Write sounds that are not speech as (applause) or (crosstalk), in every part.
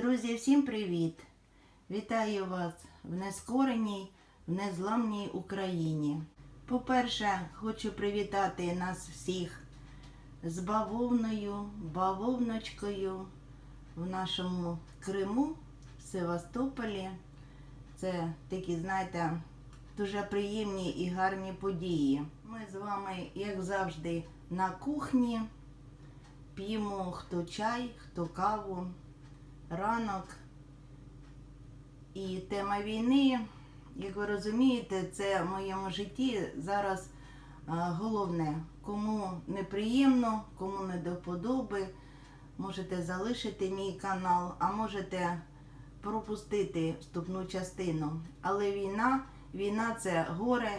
Друзі, всім привіт! Вітаю вас в нескореній, в незламній Україні. По-перше, хочу привітати нас всіх з бавовною, бавовночкою в нашому Криму, в Севастополі. Це такі, знаєте, дуже приємні і гарні події. Ми з вами, як завжди, на кухні. П'ємо хто чай, хто каву, ранок. І тема війни, як ви розумієте, це в моєму житті зараз головне. Кому неприємно, кому не до вподоби, можете залишити мій канал, а можете пропустити вступну частину. Але війна, війна це горе,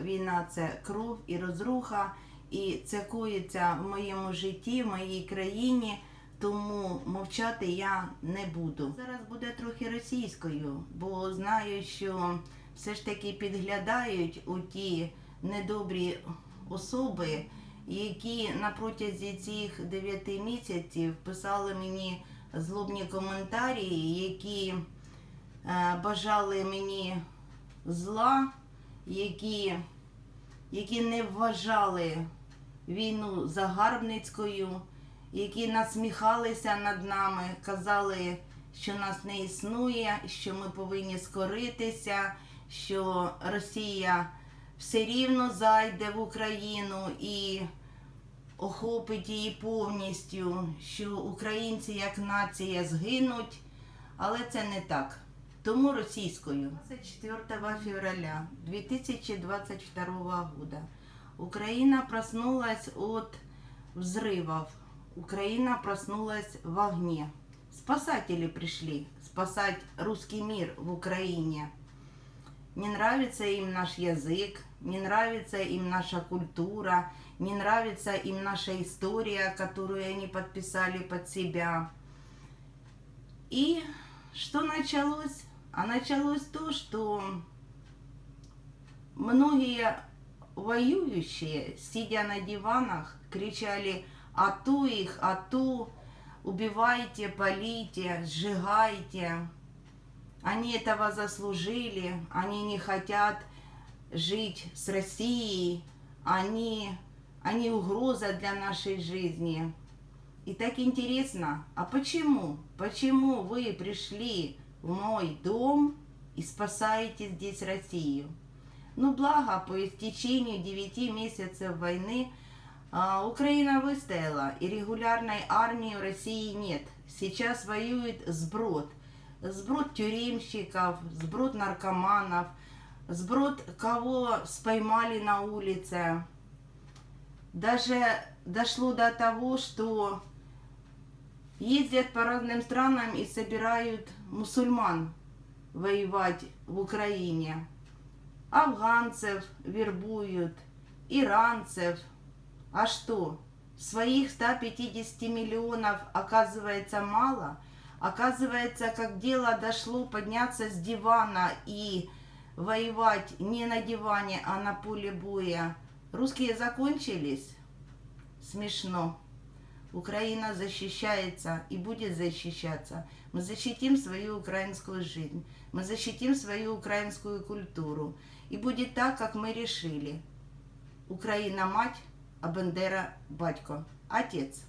війна це кров і розруха. І це коїться в моєму житті, в моїй країні, тому мовчати я не буду. Зараз буде трохи російською, бо знаю, що все ж таки підглядають у ті недобрі особи, які на протязі цих дев'яти місяців писали мені злобні коментарі, які е, бажали мені зла, які які не вважали війну загарбницькою, які насміхалися над нами, казали, що нас не існує, що ми повинні скоритися, що Росія все рівно зайде в Україну і охопить її повністю, що українці як нація згинуть, але це не так. Тому російською. 24 февраля 2022 года Украина проснулась от взрывов. Украина проснулась в огне. Спасатели пришли спасать русский мир в Украине. Не нравится им наш язык, не нравится им наша культура, не нравится им наша история, которую они подписали под себя. И что началось? А началось то, что многие воюющие, сидя на диванах, кричали «Ату их, ату, убивайте, полите, сжигайте». Они этого заслужили, они не хотят жить с Россией, они, они угроза для нашей жизни. И так интересно, а почему? Почему вы пришли в мой дом и спасаете здесь Россию? Ну, благо, по истечению 9 месяцев войны а, Украина выстояла, и регулярной армии в России нет. Сейчас воюет сброд. Сброд тюремщиков, сброд наркоманов, сброд кого споймали на улице. Даже дошло до того, что ездят по разным странам и собирают мусульман воевать в Украине. Афганцев вербуют, иранцев. А что? Своих 150 миллионов оказывается мало. Оказывается, как дело дошло подняться с дивана и воевать не на диване, а на поле боя. Русские закончились? Смешно. Украина защищается и будет защищаться. Мы защитим свою украинскую жизнь. Мы защитим свою украинскую культуру. И будет так, как мы решили. Украина мать, а Бендера батько, отец.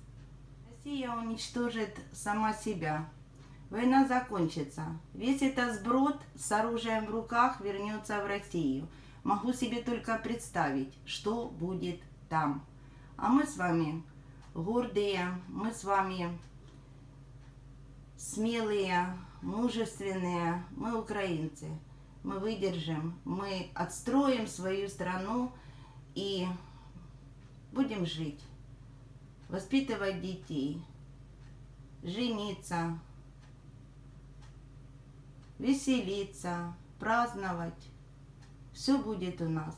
Россия уничтожит сама себя. Война закончится. Весь этот сброд с оружием в руках вернется в Россию. Могу себе только представить, что будет там. А мы с вами гордые, мы с вами смелые, мужественные, мы украинцы. Мы выдержим, мы отстроим свою страну и будем жить, воспитывать детей, жениться, веселиться, праздновать. Все будет у нас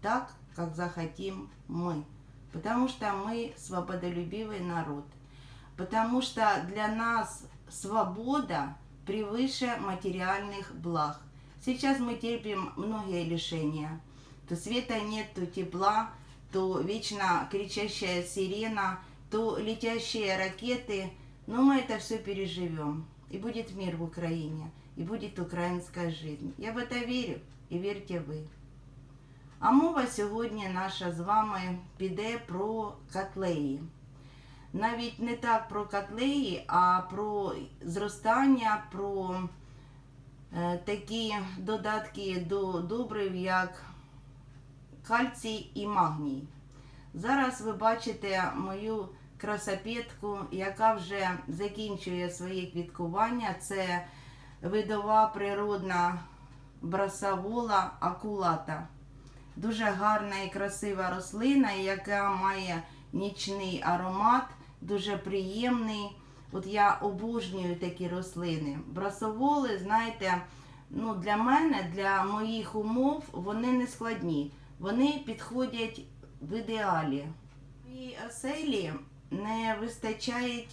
так, как захотим мы. Потому что мы свободолюбивый народ. Потому что для нас свобода превыше материальных благ. Сейчас мы терпим многие лишения. То света нет, то тепла, то вечно кричащая сирена, то летящие ракеты, Но мы это все переживем. И будет мир в Украине, и будет украинская жизнь. Я в это верю, і вірте ви. А мова сьогодні наша з вами піде про котлеї. Навіть не так про котлеї, а про зростання, про е, такі додатки до добрив, як кальцій і магній. Зараз ви бачите мою красопетку, яка вже закінчує своє квіткування. Це видова природна брасавола акулата. Дуже гарна і красива рослина, яка має нічний аромат, дуже приємний. От я обожнюю такі рослини. Брасоволи, знаєте, ну для мене, для моїх умов, вони не складні. Вони підходять в ідеалі. Моїй оселі не вистачає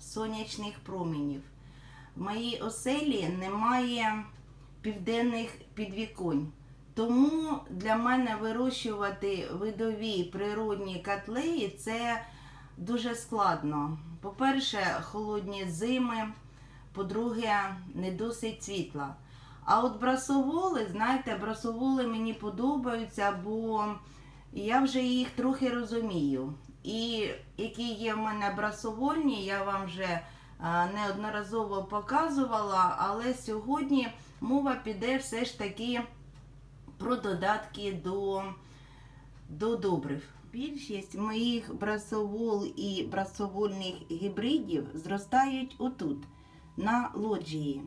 сонячних промінів. В моїй оселі немає південних підвіконь. Тому для мене вирощувати видові природні котлеї це дуже складно. По-перше, холодні зими, по-друге, не досить світла. А от брасоволи, знаєте, брасоволи мені подобаються, бо я вже їх трохи розумію. І які є в мене брасовольні, я вам вже неодноразово показувала, але сьогодні мова піде все ж таки про додатки до, до добрив. Більшість моїх брасовол і брасовольних гібридів зростають отут, на лоджії.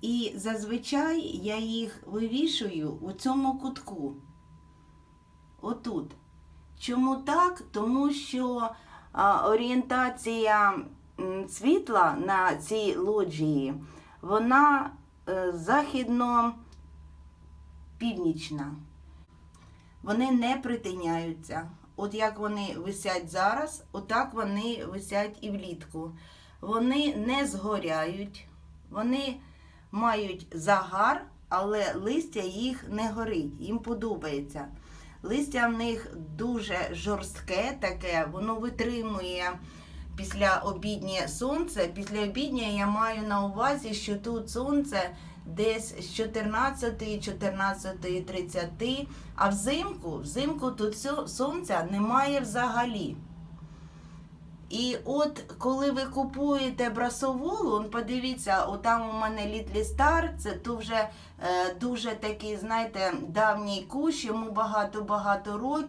І зазвичай я їх вивішую у цьому кутку. Отут. Чому так? Тому що орієнтація світла на цій лоджії, вона е, західно-північна. Вони не притиняються. От як вони висять зараз, отак вони висять і влітку. Вони не згоряють, вони мають загар, але листя їх не горить, їм подобається. Листя в них дуже жорстке таке, воно витримує після обіднє сонце. Після обіднє я маю на увазі, що тут сонце десь з 14, 14.30, а взимку, взимку тут сонця немає взагалі. І от коли ви купуєте брасоволу, подивіться, отам у мене Літлі Стар, це то вже е, дуже такий, знаєте, давній кущ, йому багато-багато років.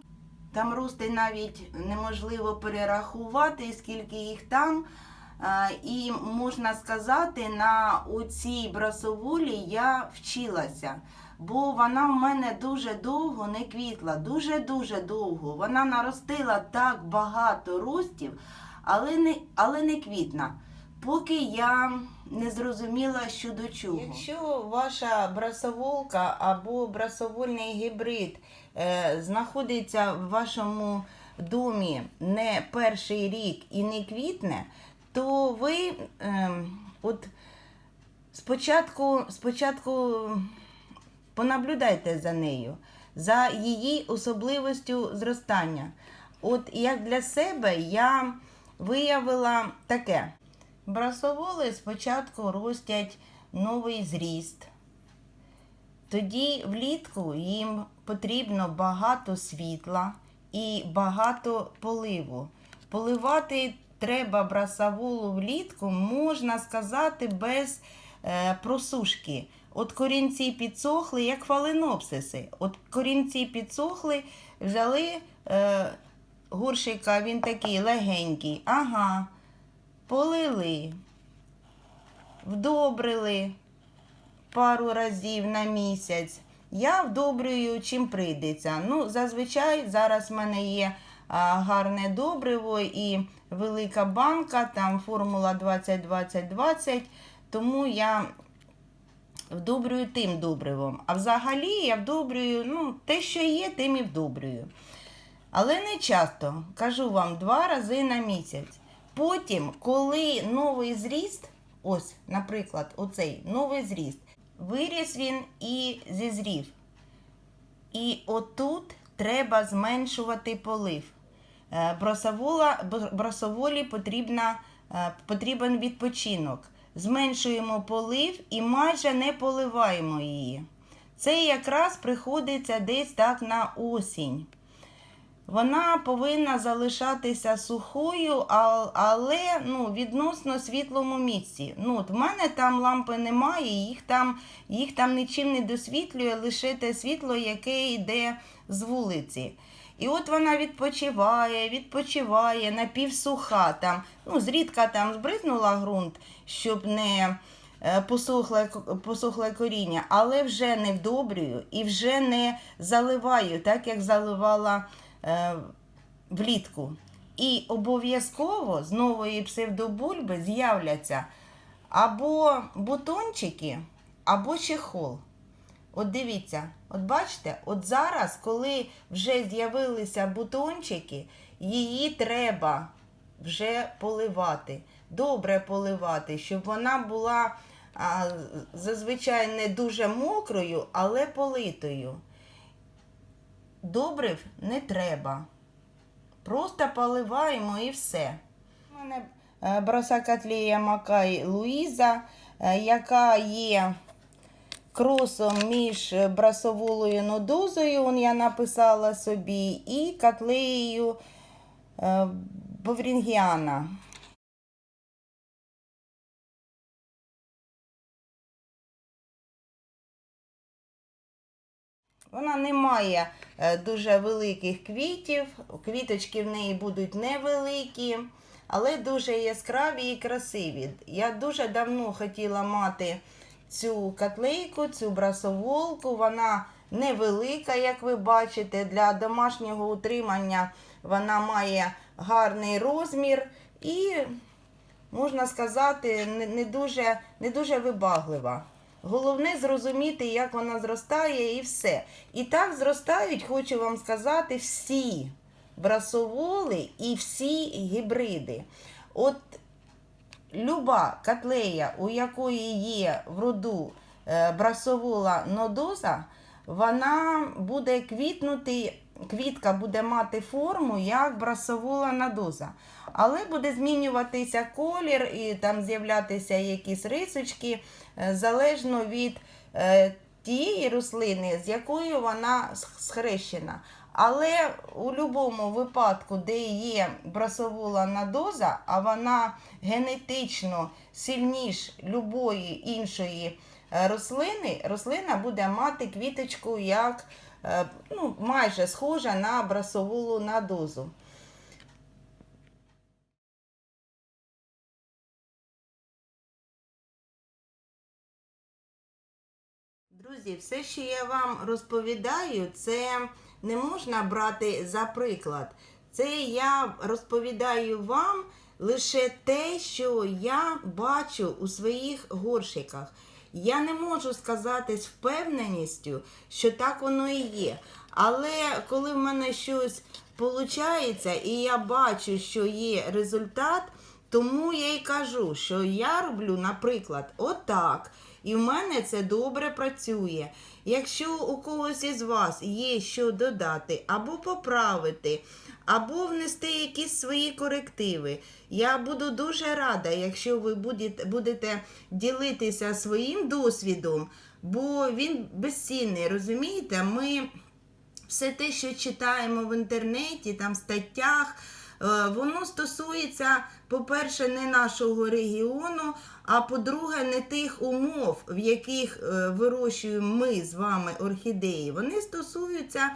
Там рости навіть неможливо перерахувати, скільки їх там. Е, і можна сказати, на цій брасоволі я вчилася. Бо вона в мене дуже довго не квітла, дуже-дуже довго. Вона наростила так багато ростів, але не, але не квітна. Поки я не зрозуміла, що до чого. Якщо ваша брасоволка або брасовольний гібрид е, знаходиться в вашому домі не перший рік і не квітне, то ви е, от спочатку, спочатку понаблюдайте за нею, за її особливістю зростання. От як для себе я виявила таке. Брасоволи спочатку ростять новий зріст. Тоді влітку їм потрібно багато світла і багато поливу. Поливати треба брасоволу влітку, можна сказати, без е, просушки. От корінці підсохли, як фаленопсиси. От корінці підсохли, взяли е, горшика, він такий легенький. Ага, полили, вдобрили пару разів на місяць. Я вдобрюю чим прийдеться. Ну, зазвичай зараз в мене є гарне добриво і велика банка, там формула 20-20-20, тому я вдобрюю тим добривом. А взагалі я вдобрюю, ну, те, що є, тим і вдобрюю. Але не часто, кажу вам, два рази на місяць. Потім, коли новий зріст, ось, наприклад, оцей новий зріст, виріс він і зізрів. І отут треба зменшувати полив. Е, Бросовола, бросоволі потрібна е, потрібен відпочинок. Зменшуємо полив і майже не поливаємо її. Це якраз приходиться десь так на осінь. Вона повинна залишатися сухою, але ну, відносно світлому місці. Ну, от в мене там лампи немає, їх там, їх там нічим не досвітлює, лише те світло, яке йде з вулиці. І от вона відпочиває, відпочиває, напівсуха там, ну, зрідка там збризнула ґрунт, щоб не е, посохле, посохле коріння, але вже не вдобрюю і вже не заливаю, так як заливала влітку. І обов'язково з нової псевдобульби з'являться або бутончики, або чехол. От дивіться, от бачите, от зараз, коли вже з'явилися бутончики, її треба вже поливати. Добре поливати, щоб вона була а, зазвичай не дуже мокрою, але политою. Добрив не треба. Просто поливаємо і все. У мене е, бросакатлія Макай Луїза, е, яка є кросом між брасоволою нодозою, я написала собі, і котлеєю е, Боврінгіана. Вона не має е, дуже великих квітів, квіточки в неї будуть невеликі, але дуже яскраві і красиві. Я дуже давно хотіла мати цю котлейку, цю брасоволку. Вона невелика, як ви бачите, для домашнього утримання вона має гарний розмір і, можна сказати, не, дуже, не дуже вибаглива. Головне зрозуміти, як вона зростає, і все. І так зростають, хочу вам сказати, всі брасоволи і всі гібриди. От люба котлея, у якої є в роду е, брасовола нодоза, вона буде квітнути, квітка буде мати форму як брасовола нодоза. Але буде змінюватися колір і там з'являтися якісь рисочки залежно від е, тієї рослини, з якою вона схрещена. Але у будь-якому випадку, де є брасовола надоза, а вона генетично сильніш любої іншої е, рослини, рослина буде мати квіточку як е, ну, майже схожа на брасоволу надозу. Друзі, все, що я вам розповідаю, це не можна брати за приклад. Це я розповідаю вам лише те, що я бачу у своїх горщиках. Я не можу сказати з впевненістю, що так воно і є. Але коли в мене щось виходить, і я бачу, що є результат, тому я й кажу, що я роблю, наприклад, отак. І в мене це добре працює. Якщо у когось із вас є що додати, або поправити, або внести якісь свої корективи, я буду дуже рада, якщо ви будете, ділитися своїм досвідом, бо він безцінний, розумієте? Ми все те, що читаємо в інтернеті, там в статтях, воно стосується, по-перше, не нашого регіону, а по-друге, не тих умов, в яких е, вирощуємо ми з вами орхідеї. Вони стосуються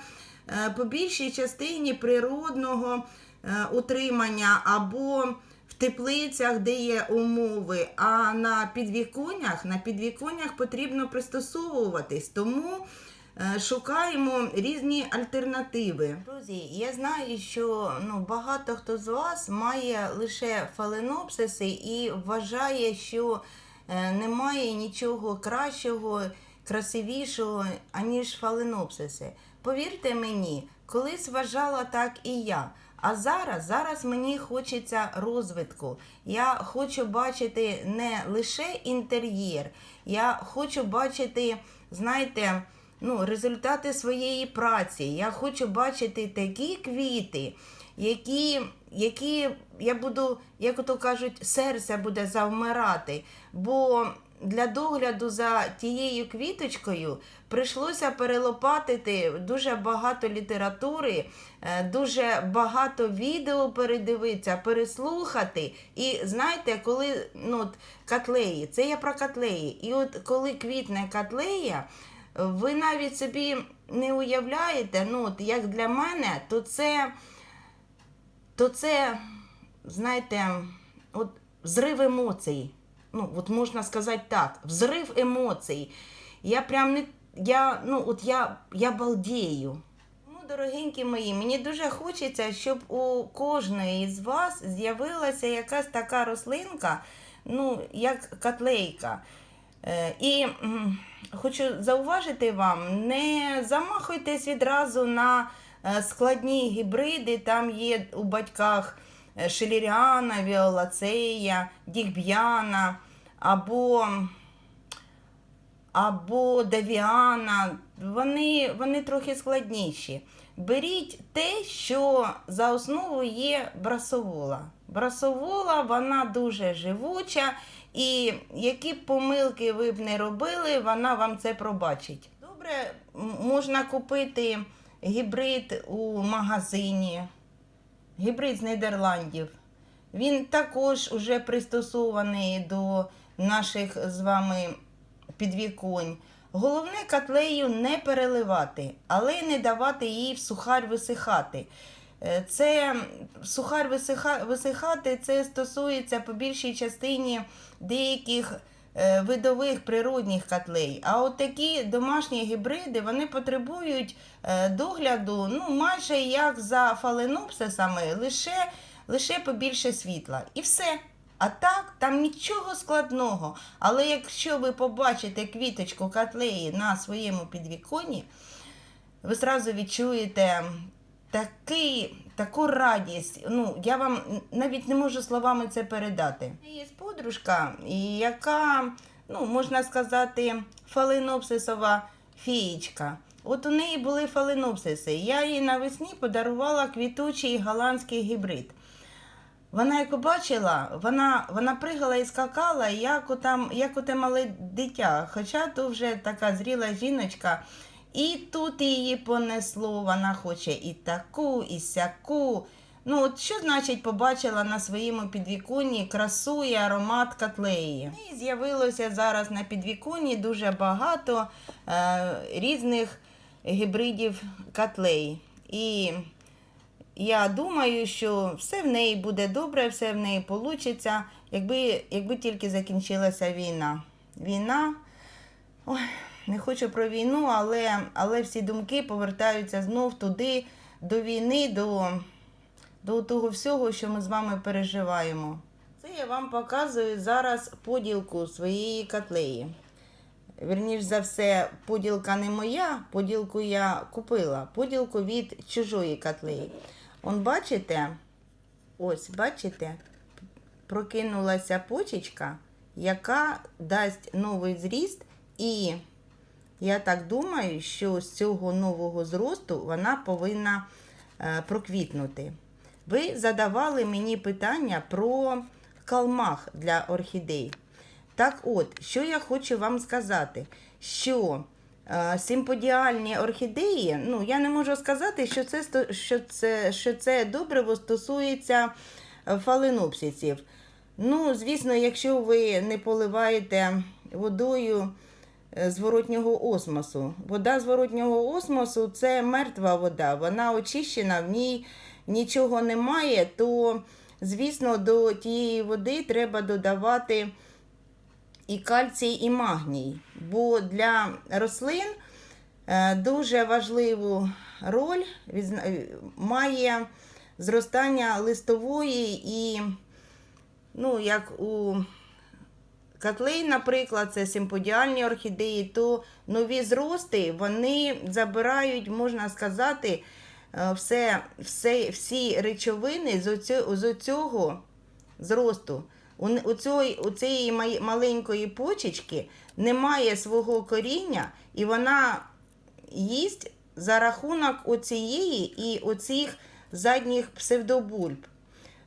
е, по більшій частині природного е, утримання або в теплицях, де є умови, а на підвіконнях, на підвіконнях потрібно пристосовуватись. Тому е, шукаємо різні альтернативи. Друзі, я знаю, що ну, багато хто з вас має лише фаленопсиси і вважає, що е, немає нічого кращого, красивішого, аніж фаленопсиси. Повірте мені, колись вважала так і я. А зараз, зараз мені хочеться розвитку. Я хочу бачити не лише інтер'єр, я хочу бачити, знаєте, ну, результати своєї праці. Я хочу бачити такі квіти, які які я буду, як ото кажуть, серце буде завмирати. Бо для догляду за тією квіточкою прийшлося перелопатити дуже багато літератури, е, дуже багато відео передивитися, переслухати. І знаєте, коли ну, от, котлеї, це я про котлеї. І от коли квітне котлея, ви навіть собі не уявляєте, ну, от, як для мене, то це, то це, знаєте, от взрив емоцій. Ну, от можна сказати так, взрив емоцій. Я прям не. Я, ну, от я, я балдею. Тому, дорогенькі мої, мені дуже хочеться, щоб у кожної з вас з'явилася якась така рослинка, ну, як котлейка. Е, І хочу зауважити вам, не замахуйтесь відразу на е, складні гібриди. Там є у батьках е, шеліріана, віолацея, дігб'яна або, або давіана. Вони, вони трохи складніші. Беріть те, що за основу є брасовола. Брасовола, вона дуже живуча, і які б помилки ви б не робили, вона вам це пробачить. Добре, можна купити гібрид у магазині, гібрид з Нідерландів. Він також уже пристосований до наших з вами підвіконь. Головне котлею не переливати, але не давати їй в сухар висихати. Е, Це сухар висихати це стосується по більшій частині деяких е, видових природних котлей. А от такі домашні гібриди вони потребують е, догляду ну, майже як за фаленопсисами, лише, лише побільше світла. І все. А так, там нічого складного. Але якщо ви побачите квіточку котлеї на своєму підвіконні, ви зразу відчуєте такий, таку радість. Ну, я вам навіть не можу словами це передати. Є подружка, яка, ну, можна сказати, фаленопсисова фієчка. От у неї були фаленопсиси. Я їй навесні подарувала квітучий голландський гібрид. Вона як побачила, вона, вона пригала і скакала, як, отам, як оте мале дитя. Хоча то вже така зріла жіночка. І тут її понесло, вона хоче і таку, і сяку. Ну, от що значить побачила на своєму підвіконні красу і аромат котлеї? І з'явилося зараз на підвіконні дуже багато е, різних гібридів котлей. І я думаю, що все в неї буде добре, все в неї вийде, якби, якби тільки закінчилася війна. Війна. Ой, не хочу про війну, але, але всі думки повертаються знов туди, до війни, до, до того всього, що ми з вами переживаємо. Це я вам показую зараз поділку своєї котлеї. Вірніш за все, поділка не моя, поділку я купила, поділку від чужої котлеї. Он бачите, ось, бачите, прокинулася почечка, яка дасть новий зріст, і я так думаю, що з цього нового зросту вона повинна е, проквітнути. Ви задавали мені питання про калмах для орхідей. Так от, що я хочу вам сказати, що е, симподіальні орхідеї, ну, я не можу сказати, що це, що це, що це добриво стосується е, фаленопсисів. Ну, звісно, якщо ви не поливаєте водою зворотнього осмосу. Вода зворотнього осмосу це мертва вода, вона очищена, в ній нічого немає, то, звісно, до тієї води треба додавати і кальцій, і магній. Бо для рослин е, дуже важливу роль е, має зростання листової і, ну, як у котлей, наприклад, це симподіальні орхідеї, то нові зрости вони забирають, можна сказати, е, все, все, всі речовини з оцього, з оцього зросту. У, у, цій, у цієї маленької почечки немає свого коріння, і вона їсть за рахунок оцієї і оцих задніх псевдобульб.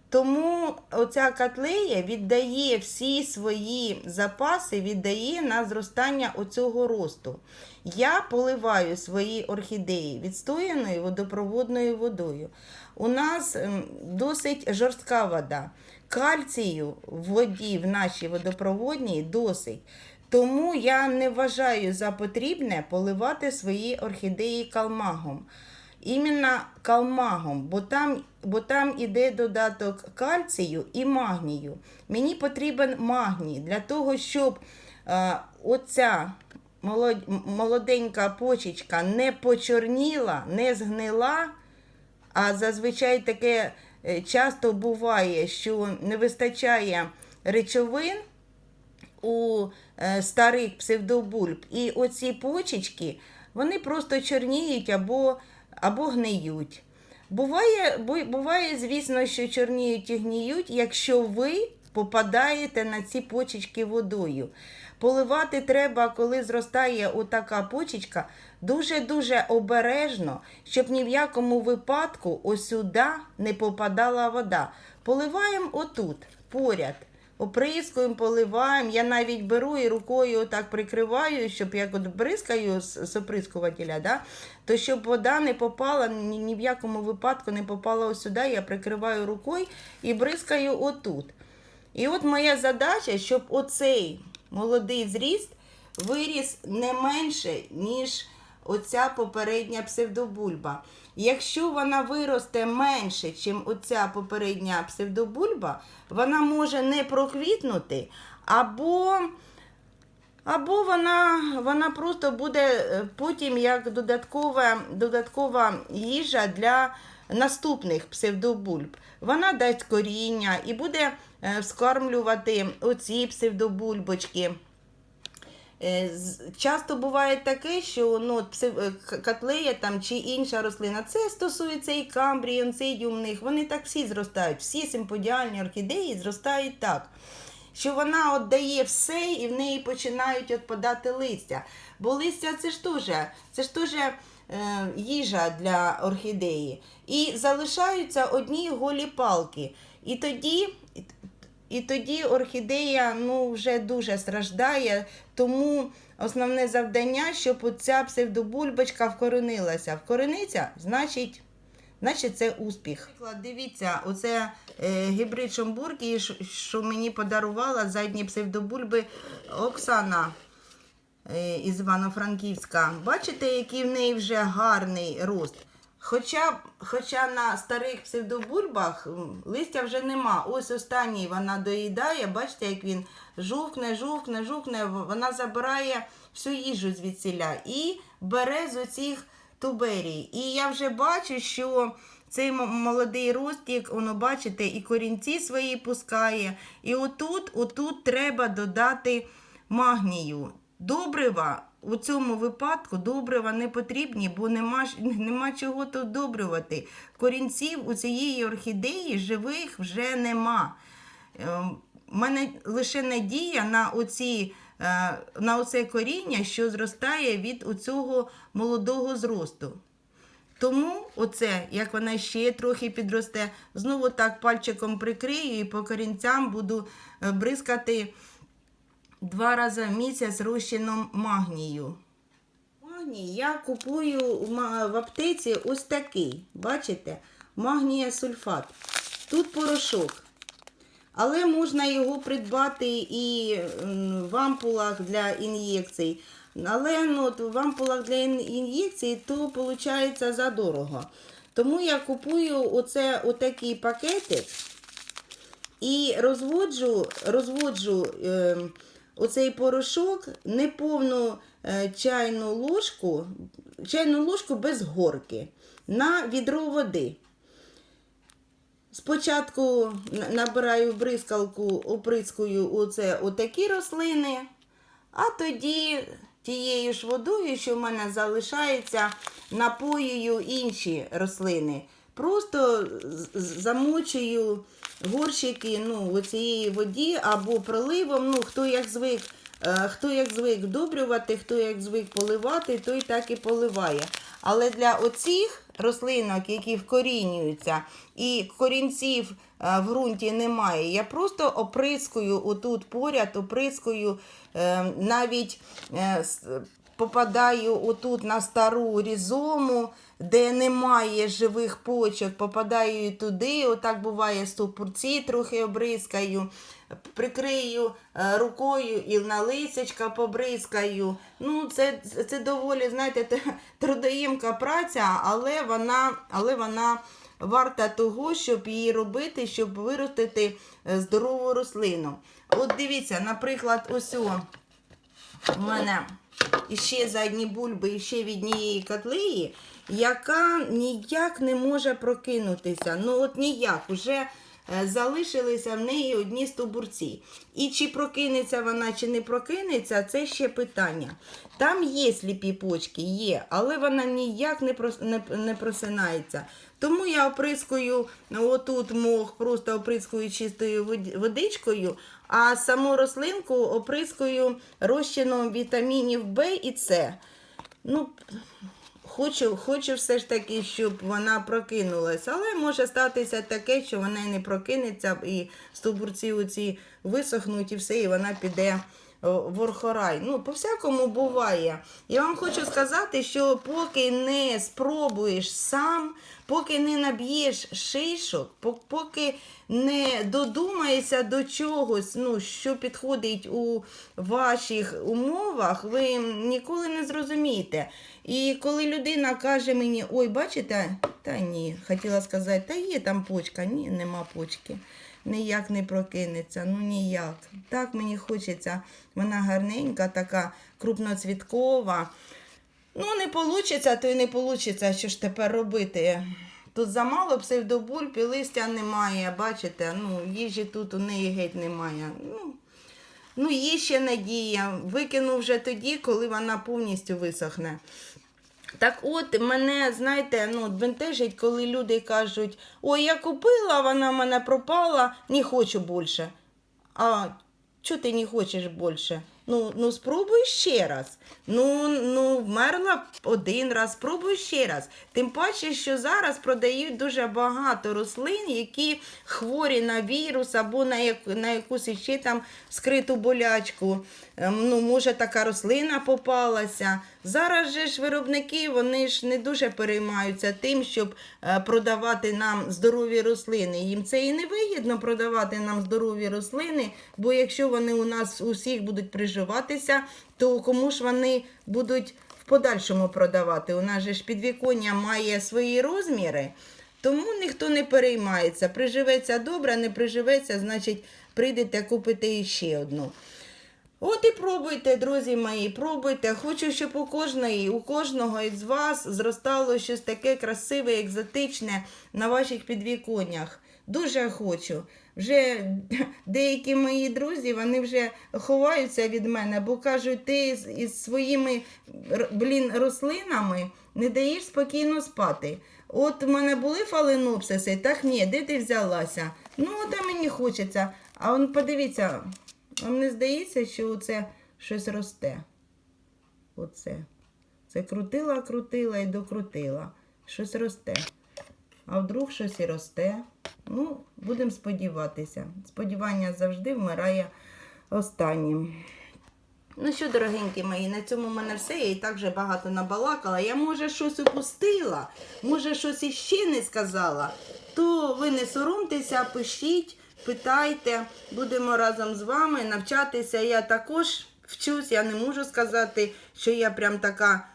Тому оця котлея віддає всі свої запаси, віддає на зростання оцього росту. Я поливаю свої орхідеї відстояною водопроводною водою. У нас ем, досить жорстка вода. Кальцію в воді в нашій водопроводній досить. Тому я не вважаю за потрібне поливати свої орхідеї калмагом. Іменно калмагом, бо там, бо там іде додаток кальцію і магнію. Мені потрібен магній для того, щоб е, оця молод, молоденька почечка не почорніла, не згнила. А зазвичай таке е, часто буває, що не вистачає речовин у е, старих псевдобульб. І оці почечки вони просто чорніють або, або гниють. Буває, буває, звісно, що чорніють і гніють, якщо ви попадаєте на ці почечки водою. Поливати треба, коли зростає отака почечка, дуже-дуже обережно, щоб ні в якому випадку ось сюди не попадала вода. Поливаємо отут, поряд. Оприскуємо, поливаємо. Я навіть беру і рукою так прикриваю, щоб як от бризкаю з, оприскувателя, да? то щоб вода не попала, ні, ні в якому випадку не попала ось сюди, я прикриваю рукою і бризкаю отут. І от моя задача, щоб оцей молодий зріст виріс не менше, ніж оця попередня псевдобульба. Якщо вона виросте менше, ніж оця попередня псевдобульба, вона може не проквітнути, або, або вона, вона просто буде е, потім як додаткова, додаткова їжа для наступних псевдобульб. Вона дасть коріння і буде е, вскармлювати оці псевдобульбочки. Е, Часто буває таке, що ну, е, котлея там, чи інша рослина, це стосується і камбрії, онцидіум них, вони так всі зростають, всі симподіальні орхідеї зростають так. Що вона от дає все і в неї починають відпадати листя. Бо листя це ж теж, це ж теж е, їжа для орхідеї. І залишаються одні голі палки. І тоді, і тоді орхідея ну, вже дуже страждає, тому основне завдання, щоб оця псевдобульбочка вкоренилася. Вкорениться, значить, значить це успіх. Наприклад, Дивіться, оце е, гібрид Шомбурги, що- що мені подарувала задні псевдобульби Оксана е, із Івано-Франківська. Бачите, який в неї вже гарний рост. Хоча, хоча на старих псевдобульбах листя вже нема. Ось останній вона доїдає, бачите, як він жовкне, жовкне, жовкне, вона забирає всю їжу звідсіля і бере з оцих туберій. І я вже бачу, що цей молодий ростик, воно бачите, і корінці свої пускає. І отут, отут треба додати магнію. Добрива у цьому випадку добрива не потрібні, бо нема, (laughs) нема чого тут добривати. Корінців у цієї орхідеї живих вже нема. У мене лише надія на оці. е, На оце коріння, що зростає від оцього молодого зросту. Тому оце, як вона ще трохи підросте, знову так пальчиком прикрию і по корінцям буду е, бризкати два рази в місяць розчином магнію. Магній я купую в аптеці ось такий. Бачите? Магнія сульфат. Тут порошок. Але можна його придбати і в ампулах для ін'єкцій. Але ну, в ампулах для ін- ін'єкцій то виходить задорого. Тому я купую оце, отакий пакетик і розводжу, розводжу е, оцей порошок неповну е, чайну ложку, чайну ложку без горки на відро води. Спочатку набираю бризкалку, оприскую оце, отакі рослини, а тоді тією ж водою, що в мене залишається, напоюю інші рослини. Просто замочую горщики ну, у цієї воді або проливом, ну, хто як звик. е, Хто як звик вдобрювати, хто як звик поливати, той так і поливає. Але для оцих рослинок, які вкорінюються, і корінців в ґрунті немає. Я просто оприскую отут поряд, оприскую е, навіть е, попадаю отут на стару різому, де немає живих почок, попадаю туди. Отак буває стовпурці, трохи обрискаю. Прикрию е, рукою і на лисячка побризкаю. Ну, це, це доволі, знаєте, (laughs) трудоємка праця, але вона, але вона варта того, щоб її робити, щоб виростити е, здорову рослину. От дивіться, наприклад, ось у мене іще задні бульби, іще від однієї котлеї, яка ніяк не може прокинутися. Ну от ніяк. Уже е, залишилися в неї одні стовбурці. І чи прокинеться вона, чи не прокинеться, це ще питання. Там є сліпі почки, є, але вона ніяк не, не, не просинається. Тому я оприскую отут мох, просто оприскую чистою водичкою, а саму рослинку оприскую розчином вітамінів В і С. Ну, хочу, хочу все ж таки, щоб вона прокинулася, але може статися таке, що вона не прокинеться, і стовбурці оці висохнуть, і все, і вона піде о, в орхорай. Ну, по-всякому буває. Я вам хочу сказати, що поки не спробуєш сам, поки не наб'єш шишок, поки не додумаєшся до чогось, ну, що підходить у ваших умовах, ви ніколи не зрозумієте. І коли людина каже мені, ой, бачите, та ні, хотіла сказати, та є там почка, ні, нема почки. Ніяк не прокинеться, ну ніяк. Так мені хочеться. Вона гарненька, така крупноцвіткова. Ну, не вийде, то й не вийде. Що ж тепер робити? Тут замало псевдобульб і листя немає, бачите, ну, їжі тут у неї геть немає. Ну, ну є ще надія. Викину вже тоді, коли вона повністю висохне. Так от мене, знаєте, ну, бентежить, коли люди кажуть, ой, я купила, вона мене пропала, не хочу більше. А чого ти не хочеш більше? Ну, ну спробуй ще раз. Ну, ну, вмерла один раз, спробуй ще раз. Тим паче, що зараз продають дуже багато рослин, які хворі на вірус або на, як, на якусь іще там скриту болячку. Ем, Ну, може, така рослина попалася. Зараз же ж виробники вони ж не дуже переймаються тим, щоб е, продавати нам здорові рослини. Їм це і не вигідно продавати нам здорові рослини, бо якщо вони у нас усіх будуть приживатися, то кому ж вони будуть в подальшому продавати? У нас же ж підвіконня має свої розміри. Тому ніхто не переймається. Приживеться добре, не приживеться, значить прийдете купити іще одну. От і пробуйте, друзі мої, пробуйте. Хочу, щоб у кожної, у кожного із вас зростало щось таке красиве, екзотичне на ваших підвіконнях. Дуже хочу. Вже (laughs) деякі мої друзі вони вже ховаються від мене, бо кажуть, ти із своїми блін, рослинами не даєш спокійно спати. От у мене були фаленопсиси, так ні, де ти взялася? Ну, от мені хочеться. А он подивіться, вам не здається, що це щось росте? Оце. Це крутила, крутила і докрутила. Щось росте. А вдруг щось і росте. Ну, будемо сподіватися. Сподівання завжди вмирає останнім. Ну що, дорогенькі мої, на цьому в мене все. Я і так вже багато набалакала. Я, може, щось упустила, може, щось іще не сказала. То ви не соромтеся, пишіть, питайте. Будемо разом з вами навчатися. Я також вчусь, я не можу сказати, що я прям така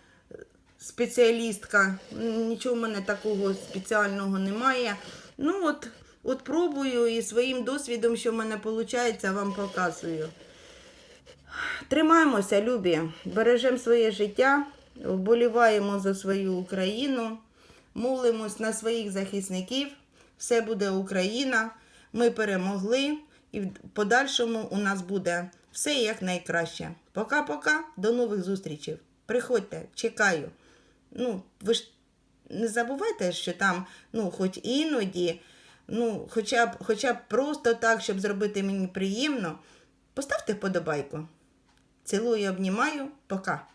спеціалістка. Нічого в мене такого спеціального немає. Ну от, от пробую і своїм досвідом, що в мене виходить, вам показую. Тримаємося, любі, бережемо своє життя, вболіваємо за свою Україну, молимось на своїх захисників. Все буде Україна. Ми перемогли, і в подальшому у нас буде все як найкраще. Пока-пока, до нових зустрічей. Приходьте, чекаю. Ну, ви ж не забувайте, що там, ну, хоч іноді, ну, хоча б, хоча б просто так, щоб зробити мені приємно, поставте вподобайку. Цілую, обнімаю, пока.